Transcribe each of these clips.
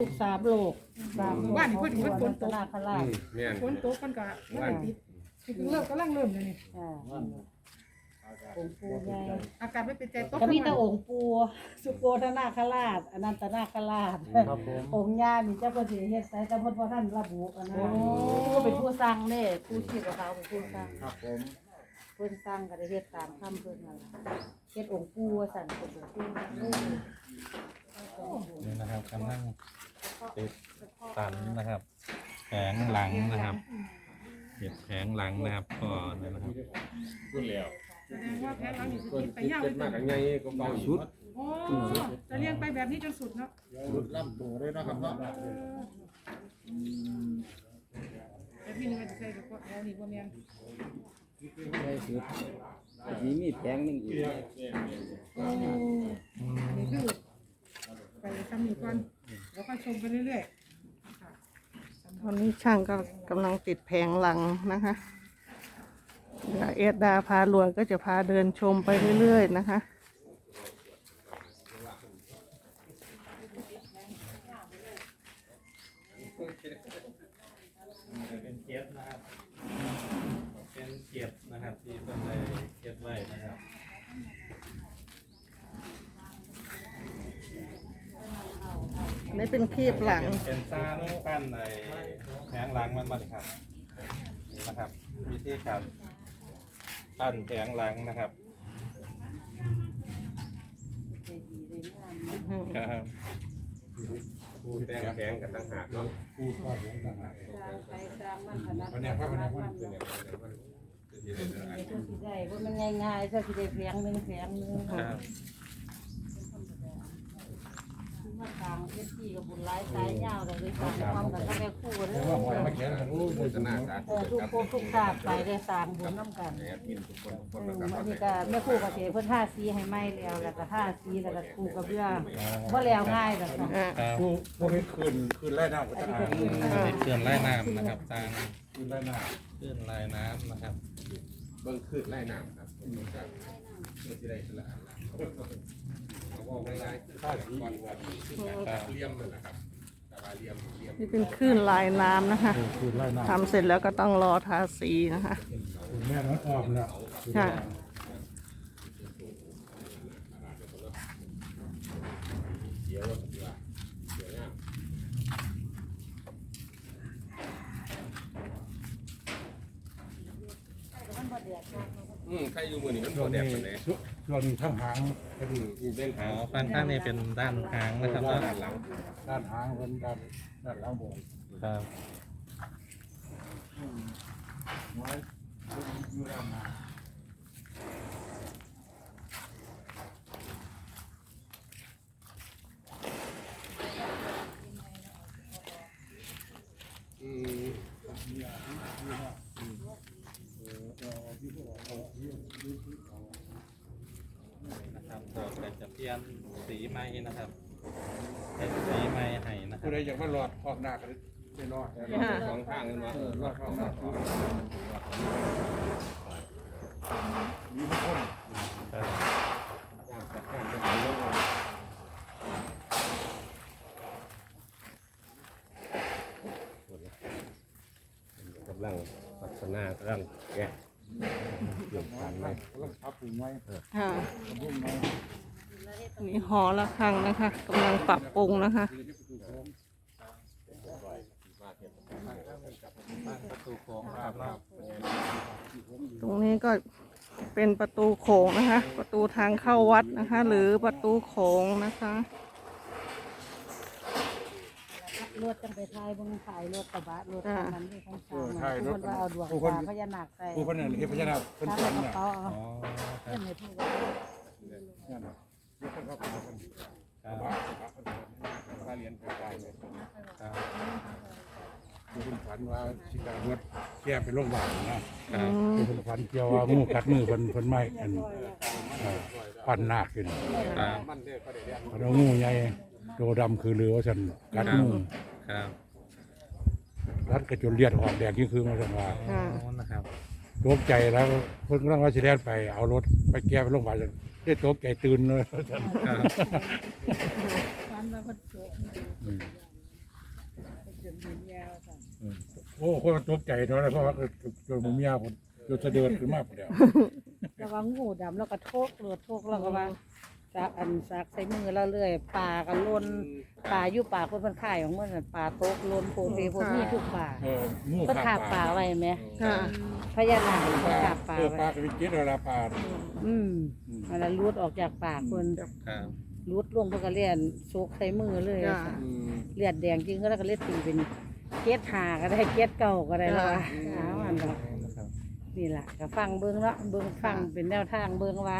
ลูกสามโลกสามโลกบ้านนี่เพิ่นเพิ่นฝนตก นาคราชแม่นฝนตกมันก็มันติดนี่คือเริ่มกำลังเริ่มเลยนี่อ่าองค์ปู่ใหญ่อากาศไม่เป็นใจตกก็มีแต่องค์ปู่สุโกธนาคราชอนันตนาคราชครับผมองค์ย่านี่เจ้าก็สิเฮ็ดใส่แต่เพิ่นบ่ทันระบุอันนั้นก็เป็นผู้สร้างเด้ผู้ชีพของเขาเป็นผู้สร้างครับผมเพิ่นสร้างก็ได้เฮ็ดตามคำเพิ่นนั่นล่ะเฮ็ดองค์ปู่ว่าซั่นเป็นองค์ปู่เออนี่นะครับกำลัง ติดสันนะครับแผงหลังนะครับเก็บแผงหลังนะครับก็เนี่ยนะครับพูดแล้วแสดงว่าแพ้เรานี่สิคนกินไปคิดยาวเกิเลยดมากกันไงก็เบาชุดโอ้จะเลี้ยงไปแบบนี้จนสุดเนาะรุดล่ำตัวเลยนะครับเนาะแต่พี่นี่มันจะใส่กับพวกแล้วนี่บ่แม่นใช่สุดอันนี้มีแผงหนึงอีกโอ้นี่คือไปทำนี่ก่อน แล้วก็ชมไปเรื่อยๆค่ะตอนนี้ช่างก็กำลังติดแผงหลังนะคะเดี๋ยวเอสดาพารวยก็จะพาเดินชมไปเรื่อยๆนะคะ เป็นเก็บนะครับ เป็นเก็บนะครับที่ต้นเลยเก็บไว้นะครับ นนี้เป็นคีบหลัง เป็นซ่านปั้นในแผงหลังมันมาเลยครับนี่นะครับวิธีการปั้นแผงหลังนะครับครับพูดแดงแดงกันต่างหากเนาะพูดข้อเสียงต่างหากใครสร้างมันขนาดวันนี้ครับวันนี้วันเป็นนี้อย่างไรมันเป็นที่ไหนเนาะเจ้าสิได้ว่ามันง่ายๆเจ้าสิได้แพงหนึงแพงหนึงครับ มาทางเอฟซีกับบุญหลายสายยาวเลยเลยสร้างความกันก็แม่คู่เลแต่ว่าหอยยมาเขียนกันรู้โฆเลยษณาสาธุอทุกคนทุกชาติไปได้สร้างบุญน้ำกันแอดมินทุกคนทุกคนอืนะมครับอันนี้ก็แม่คู่กับเสียเพิ่นท่าสีให้ไหมแล้วแล้วก็ท่าสีแล้วก็คู่กับเรือบ่แล้วง่ายดอกค่ะอ่าครับผู้พวกนี้คืนคืนไล่น้ำก็จะนี้อ่าก็คือติดเคลื่อนไล่น้ำนะครับตามคืนไล่น้คลื่นลายน้ำนะครับเบิ่งขึ้นไล่น้ำครับครับเพื่อที่ได้สละเขาบอกง่ายๆข้าสีก่อนครับเลี่ยมนั่นแหละครับตาบาเลี่ยมเลี่ยมนี่เป็นคลื่นลายน้ำนะคะำคืนไล่น้ำทำเสร็จแล้วก็ต้องรอทาสีนะคะคืนแม่น้องออมแล้วค่ะ เดี๋ยวว่าเดี๋ยวเดี๋ยวเนี่ยอืมใครอยู่มือนี่มันช่บ่วงแดนี้ดปานใด ช่วนี้ทั้งหางเป็นอืมอยู่เล่นอ๋ขาอฟันข้างนี้เป็นด้านหางนะครับด้าเนานหลังด้านหางเป็นด้านด้านหลังบนครับไว้อยู่ด้านหน้า อืม นะครับก็จะ เปลี่ยนสีไม้นะครับเป็นสีไม้ให้นะครัผู้บใดอยากมาหลอดออกหน้ากันไม่รอดสองข้างกันมาเออรอดเข้ารอดออกมีทุกคนครับย่างจัดการเป็นเรื่องราวกำลังพัฒนากำลังแกะเกี่ยวกันไหมแล้วทับถึงไว้ค่ะพุ่งไว้ นี่หอระฆังนะคะกำลังปรับปรุงนะคะประตูโค้งครับเนาะตรงนี้ก็เป็นประตูโขงนะคะ ประตูทางเข้าวัดนะคะ หรือประตูโขงนะคะรถจังไปทายเบิ่งถ่ายรถกระบะรถคันนั้นที่ข้างซ้ายทุกคนว่าเอาดวงตาพญานาคใส่ผู้คนนั้นเฮ็ดพญานาคเพิ่นถ้าฝันกระน่ะเป๋าเอาอ๋อครัเพิ่บนให้ผู้ว่านั่นน่ะยกขึ้นเข้าไปเพิ่นครับว่า ค่าเรียนกระจายเลยครับผู้คนฝันว่าสิการถแก้ไปโรงพยาบาลนะครับผู้คนฝันเกี่ยวว่างูกัดมือเพิ่นเพิ่นไม่อันปั้นนาคขึ้นเพราะงูใหญ่โตดำคือเรือว่าฉันกัดมือรัดกระจนเลียดออกแดงคือคือมาสั่นว่านะครับ ตกใจแล้วเพิ่นกำลังว่าสิแล่นไปเอารถไปแก้ไปโรงพยาบาลได้ตกใจตื่นเลยว่าซั่นครับฟันว่าเพิ่นสวยอืมยาวสั่นโอ้คนตกใจเท่านั้นเพราะว่าจนผมเมียผมจนเสด็จขึ้นมาหมดแล้วแล้วก็งูดำแล้วก็โทกเลือดโทกแล้วก็ว่า จากอันซักใส่มือเราเรื่อยปลาก็ล้นปลาอยู่ปากคนเพิ่นขายของเมื่อนั้นปลาโตกล้นโพเทโพมีทุกปลาเอองูก็ขาบปลาไว้ไหมค่ะ พญานาคก็ขาบปลาเออปลาไว้ก็ไปกินเวลาปลาอืมอันนั้นรูดออกจากปากคนครับรูดลงเพิ่นก็เลียนโซกใส่มือเลยจ้ะเลือดแดงจริงก็แล้วก็เลือดตีเป็นเกล็ดหาก็ได้เกล็ดเก่าก็ได้แล้วว่าเอาอันนั้นนะครับนี่แหละก็ฟังเบิ้งเนาะเบิ้งฟังเป็นแนวทางเบิ้งว่า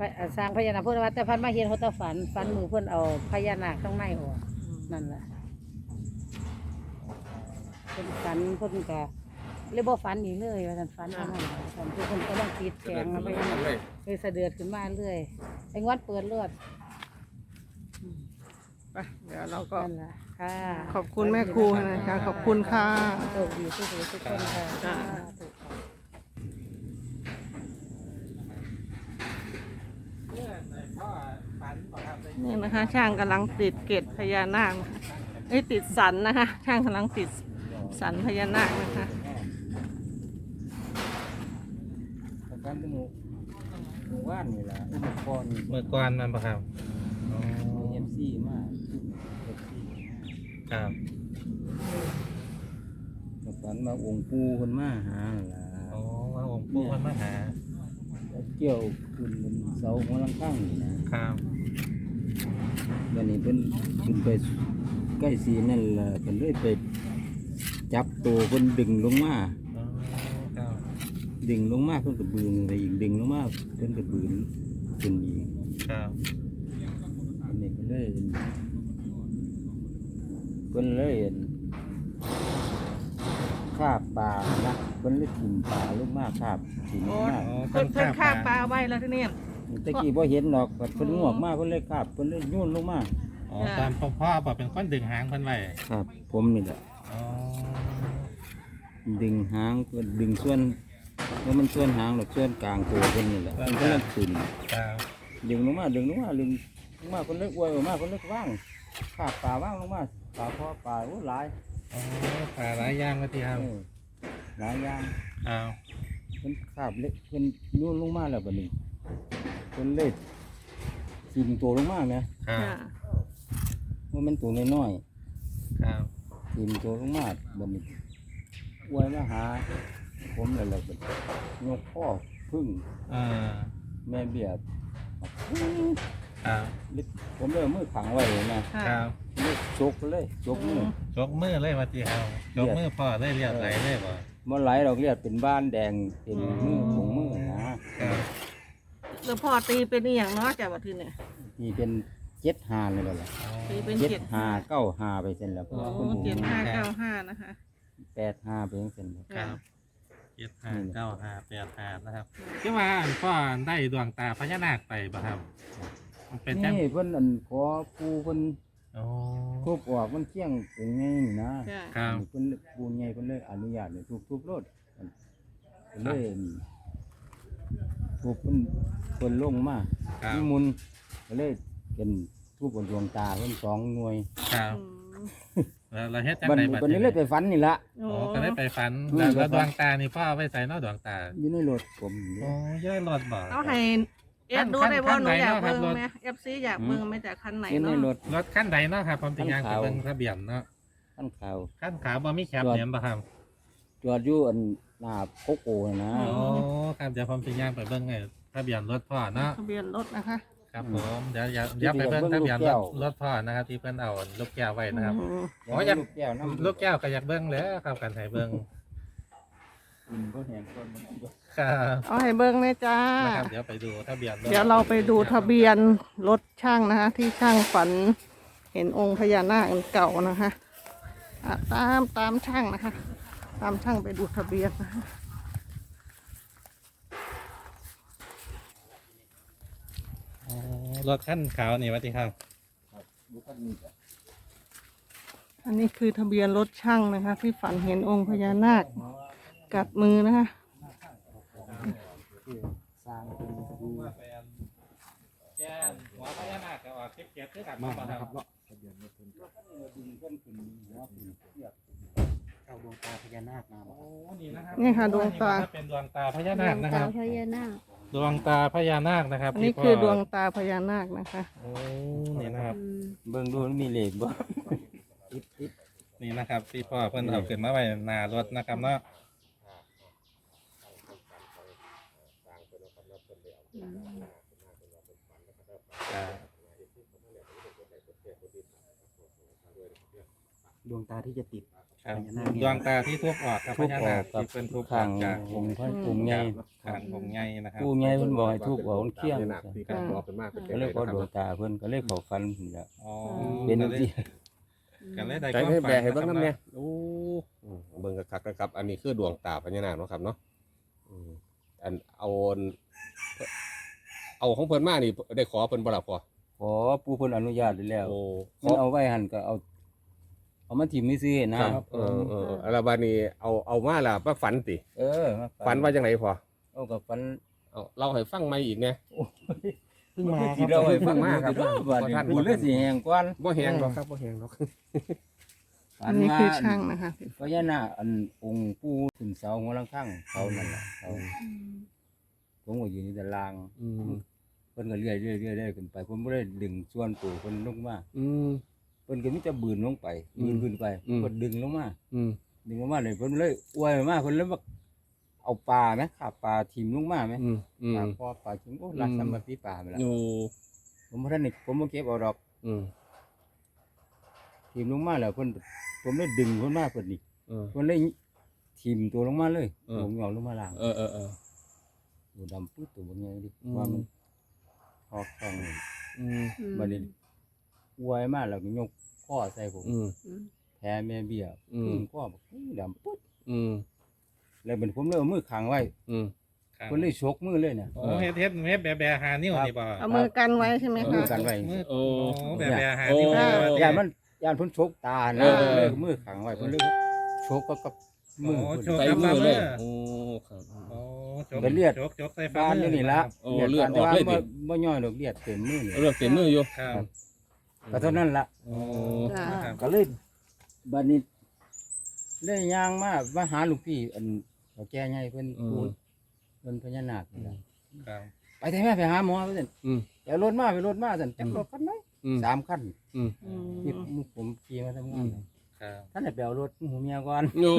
พระอ่าสร้างพญานาคเพิ่นว่าแต่พันมาเห็นเขาแตาฝันฝันมือเพิ่นเอาพญานาคข้างในออกนั่นแหละเพิ่นฝันเพิ่นก็เลยบ่ฝันอีกเลยว่าซั่นฝันเท่านั้นล่ะฝันทุกคนก็ต้องติดแข็งแล้วไปเลยเลยเสะเดือดขึ้นมาเรื่อยไอ้งวดเปิดเลือดไปเดี๋ยวเราก็นั่นแหละค่ะขอบคุณแม่ครูนะคะขอบคุณค่ะ โชคดีทุกคนทุกคนค่ะจ้ะถูกค่ะ นี่นะคะช่างกำลังติดเกตพญานาคนะคะเอ้ยติดสันนะคะ ช่างกำลังติดสันพญานาคนะคะประกันตั้งหมู่หมู่บ้านนี่ล่ะอุปกรณ์เมื่อก่อนนั่นปะครับอ๋อเอฟซีมาเอฟซีครับประกันมาองค์ปู่คนมาหาล่ะอ๋อว่าองค์ปู่มันมาหา เกี่ยวขึ้นบนเสาหัวลังข้างนี่นะครับ วันนี้เพิ่นขึ้นไปใกล้สีนั่นล่ะเพิ่นเลยไปจับตัวเพิ่นดึงลงมา อ๋อครับดึงลงมาเพิ่นก็บืนไปอีกดึงลงมาเพิ่นก็บืนขึ้นอีกครับอันนี้เพิ่นเลยเพิ่นเลยคาบปลานะเพิ่นเลยถิ่มปลาลงมาคาบถิ่มลงมา อ๋อเพิ่นเพิ่นข้ามปลาไว้แล้วที่นี่ ตะกี้บ่เห็นดอกบัดเพิ่นงอกมาเพิ่นเลยคาบเพิ่นเลยโยนลงมาอ๋อตามพ่อพ่อบอกเป็นคนดึงหางเพิ่นไว้ครับ ผมนี่แหละอ๋อดึงหางเพิ่นดึงส่วนว่ามันส่วนหางหรอกส่วนกลางตัวเพิ่นนี่แหละเพิ่นก็เลยขึ้น ครับดึงลงมาดึงลงมาดึงลงมาเพิ่นเลยอวยออกมาเพิ่นเลยว่างคาบปลาว่างลงมาปลาพอปลาโอ้หลายอ๋อปลาหลายอย่างก็ที่ครับเออหลายอย่างเอาเพิ่นคาบเล็กเพิ่นโยนลงมาแล้วบัดนี้ เพิ่นเลยทิ่มตัวลงมาแหมครับค่ะว่ามันตัวน้อยครับๆทิ่มตัวลงมาบัดนี้อวยมาหา ผมแล้วแล้วก็ยกข้อพึ่งเออแม่เบียดครับลิผมเลยเอามือขังไว้นะค่ะครับเลยจกเลยจกมือจกมือเลยว่าที่ครับจกมือพ่อเลยเรียกไหลเลยบ่มันไหลดอกเลือดเป็นบ้านแดงเป็นมือถุงมือนะครับ แล้วพ่อตีเป็นอหย่างเนาะจากวันที่เนี่ยที่เป็นเจ็ดหาเลยล่ะตีเป็นเจ็ดเจ็ดหาเก้าหาไปเส้นแล้วเพราะโอ้ว่าคนหูเจ็ดห้าเก้าห้านะคะ แปดหาไปเส้นแล้ว ครับเจ็ดห้าเก้าห้าแปดห้านะครับที่ว่าอันพ่อได้ดวงตาพญานาคไปบ่ครับมันเป็นจังนี่เพิ่นอันขอปูเพิ่นโอ้ทุบออกมันเที่ยงเป็นไงนี่นะค่ะครับ เพิ่นปูไงเพิ่นเลยอนุญาตให้ทุบทุบรถเพิ่นเลย ทุบเพิ่นเพิ่นลงมาครับ นิมุนต์ก็เลยเป็นทูบบนดวงตาเพิ่นสองหน่วยครับอืมแล้วเราเฮ็ดจังบัดไดนี้บัดบัดนี้เลยไปฝันนี่ละโอ้โอ้ก็ได้ไปฝันอืม แล้วแล้วไปฝันดวงตานี่พ่อเอาไว้ใส่เนอกดวงตาอยู่ในรถผมโอ้ยอยรถบ่ เอาให้เอฟดูได้ว่าหนูอยากเบิ่งไหมเอฟซีอยากเบิ่งไหมจากคันไหนอยู่ในเนาะรถ รถคันใดเนาะครับผมจะยางไปคันขาวเบิ่งทะเบียนเนาะขั้นข่าวคันขาวบ่มีแคปจอดเนี่ยบ่ครับจอดอยู่อัน หน้าโกโก้น่ะนะโอ้ครับเดี๋ยวผมจะย่างไปเบิ่งไอ้ทะเบียนรถพ่อเนาะทะเบียนรถนะคะ ครับผมเดี๋ยวเดี๋ยวเดี๋ยวไปเบิ่งทะเบียนรถรถพ่อนะครับ ที่เพิ่นเอาลูกแก้วไว้นะครับอืมอ๋ออยากลูกแก้วน้ำลูกแก้วก็อยากเบิ่งแหล้วครับกันให้เบิ่งอืมก็แหงคนมันครับเอาให้เบิ่งเลยจ้านะครับเดี๋ยวไปดูทะเบียนรถเดี๋ยวเราไปดูทะเบียนรถช่างนะคะ ที่ช่างฝัน เห็นองค์พญานาคอันเก่านะคะอะตามตามช่างนะคะ ตามช่างไปดูทะเบียนนะคะอ๋อรถคันขาวนี่ว่าติครับลูกก็มีแต่อันนี้คือทะเบียนรถช่างนะคะ ที่ฝันเห็นองค์พญานาค กัดมือนะคะที่สร้างเป็นดูแก้หัวพญานาคก็ออกเก็บๆคือกันมาบ่นะครับเนาะเอาดวงตาพญานาคมาโอ้นี่นะครับนี่ค่ะดวงตาเป็นดวงตาพญานาคนะครับพญานาคดวงตาพญานาคนะครับอันนี้ที่พ่คือดวงตาพญานาคนะคะ โอ้นี่นะครับ อืมเบิ่งดูมันมีเลขบ่นี่นะครับที่พ่อเพิ่นเอาขึ้นมาไว้หน้ารถนะครับเนาะอืมอ่าดวงตาที่จะติด ครับพญานาคเนี่ยดวงตาที่ทุบออกครับพทุบญาอนาอคกกับที่เป็นทุบอข้าองกจากองค์พระองค์ใหญ่ข้างองค์ใหญ่นะครับปู่ใหญ่เพิ่นบอกให้ทุบออกมันเคี้ยงหนักที่การรอเป็นมากเป็นก็เลยขอดวงตาเพิ่นก็เลยขอฟันพุ่นละอ๋อเป็นก็จังเลยซี่ก็เลยได้ใจความให้ฝัแบกให้เบิ่งะครับน้ำเนี่ยโอ้อืมเบิ่งกะคักนะครับ อันนี้คือดวงตาพญานาคเนาะครับเนาะอืมอันเอาเอาของเพิ่นมานี่ได้ขอเพิ่นบ่ล่ะพอขอปู่เพิ่นอนุญาตได้แล้วโอ้ขมัอนเอาไว้หั่นก็เอา เอามาถิ่มนี่ซื้อนะครับ เออเออเออแล้วบัดนี้เอาเอามาล่ะมาฝันติเออมาฝันว่าจังไดพอเอากับฝันเอาเล่าให้ฟังใหม่อีกเนี่ยเพิ่งมาที่เราให้ฟังมาครับบ่ว่าทันบุญเลยสิแหงก่อนบ่แห้งหรอกครับบ่แห้งหรอกอันนี้คือช่างนะคะ พญานาคอันองค์ปู่ขึ้นเสาหัวลังข้างเขานั่นแหละเขาผมก็อยู่ในตารางอืม เพิ่นก็เรื่อยเรื่อยเรื่อยเรื่อยขึ้นไปผมบ่ได้ดึงส่วนตัวเพิ่นลงมา อืมเพิ่นก็มีแต่บืนลงไปอืมบืนขึ้นไปอืมเพิ่นดึงลงมาอืมดึงลงมาเลยเพิ่นเลยอวยมาเพิ่นเลยว่าเอาปลาไหมขาบปลาทิ่มลงมาไหมอืมอืม ปลาคอปลาทิ่มโอ้รักอืม สำหรับพี่ปลาไปแล้วโอ้ผมบ่ทันได้ผมบ่เก็บเอาดอกอืมทิ่มลงมาแล้วเพิ่นผมเลยดึงเพิ่นมาเพิ่นนี่เออ เพิ่นเลยทิ่มตัวลงมาเลยเออ ผมเอาลงมาล้างเออเออเออ ตัวดำปึ๊ดตัวบ่ใหญ่ดิอืม ว่ามันออกช่องนี่อืม อืม บัดนี้ อวยมาแล้วก็ยกข้อใส่ผมอืมอืมแพ้แม่เบี้ยอืมขึ้นข้อบอกอื้อดำปึ๊ดอืมแล้วเป็นผมเลยเอามือขังไว้อืม ครับเพิ่นเลยชกมือเลยน่ะโอ้เฮ็ดเฮ็ดเฮ็ดแบบแบบหานิ้วนี่บ่เอามือกันไว้ใช่ไหมเอามืคะอกันไว้ มือโอ้ โอ้แบบแบบหานิ้วโอ้นี่ว่าย่านมันย่านเพิ่นชกตาเอนะอเออ เลยเอามือขังไว้เพิ่นเลยชกก็กับมือโอ้เพิ่นโชว์ใส่กับมืฝ่าอมืเลอยโอ้ครับ โอ้จกเป็นเลือด จกจกใส่ฝ่าบ้านมืนี่นี่ละโอ้เลือดออกเลยดิแต่ว่าบ่บ่ย่อยดอกเลือดเต็มมือนี่เลือดเต็มมืออยู่ ครับ ก็เท่านั้นละโอ้จ้าครับก็เลยบัดนี้เลยย่างมามาหาลูกพี่อันเขาแก่ใหญ่เพิ่นพูดเพิ่นพญานาคนี่ล่ะครับ ไปแต่แม่ไปหาหมอว่าซั่นอืมแต่รถมาไปรถมาซั่นจักรถคันไหนอืม สามคันอืมอืที่มผมขี่มาทำงานครับท่านได้ไปเอารถหูเมียก่อน โอ้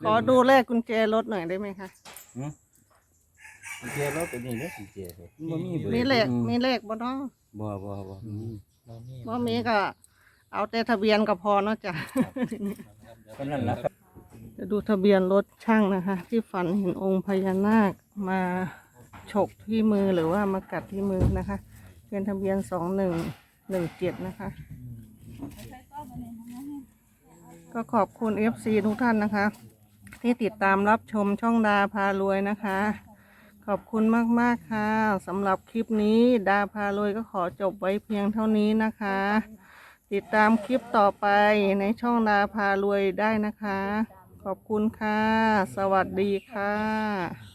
ขอดูเลขกุญแจรถหน่อยได้ไหมคะกุญแจรถตัวนี้เด้อกุญแจรถมันบ่มีเบอร์มีเลขมีเลขบ่เนาะบ่บ่บ่มี บ่มีบ่มีก็เอาแต่ทะเบียนก็พอเนาะจ้ะเท่านั้นล่ะจะดูทะเบียนรถช่างนะคะ ที่ฝันเห็นองค์พญานาคมาฉกที่มือหรือว่ามากัดที่มือนะคะ เป็นทะเบียนสองหนึ่งหนึ่งเจ็ดนะคะ ก็ขอบคุณ FC ทุกท่านนะคะ ที่ติดตามรับชมช่องดาพารวยนะคะ ขอบคุณมากๆค่ะสำหรับคลิปนี้ดาพารวยก็ขอจบไว้เพียงเท่านี้นะคะ ติดตามคลิปต่อไปในช่องดาพารวยได้นะคะ ขอบคุณค่ะ สวัสดีค่ะ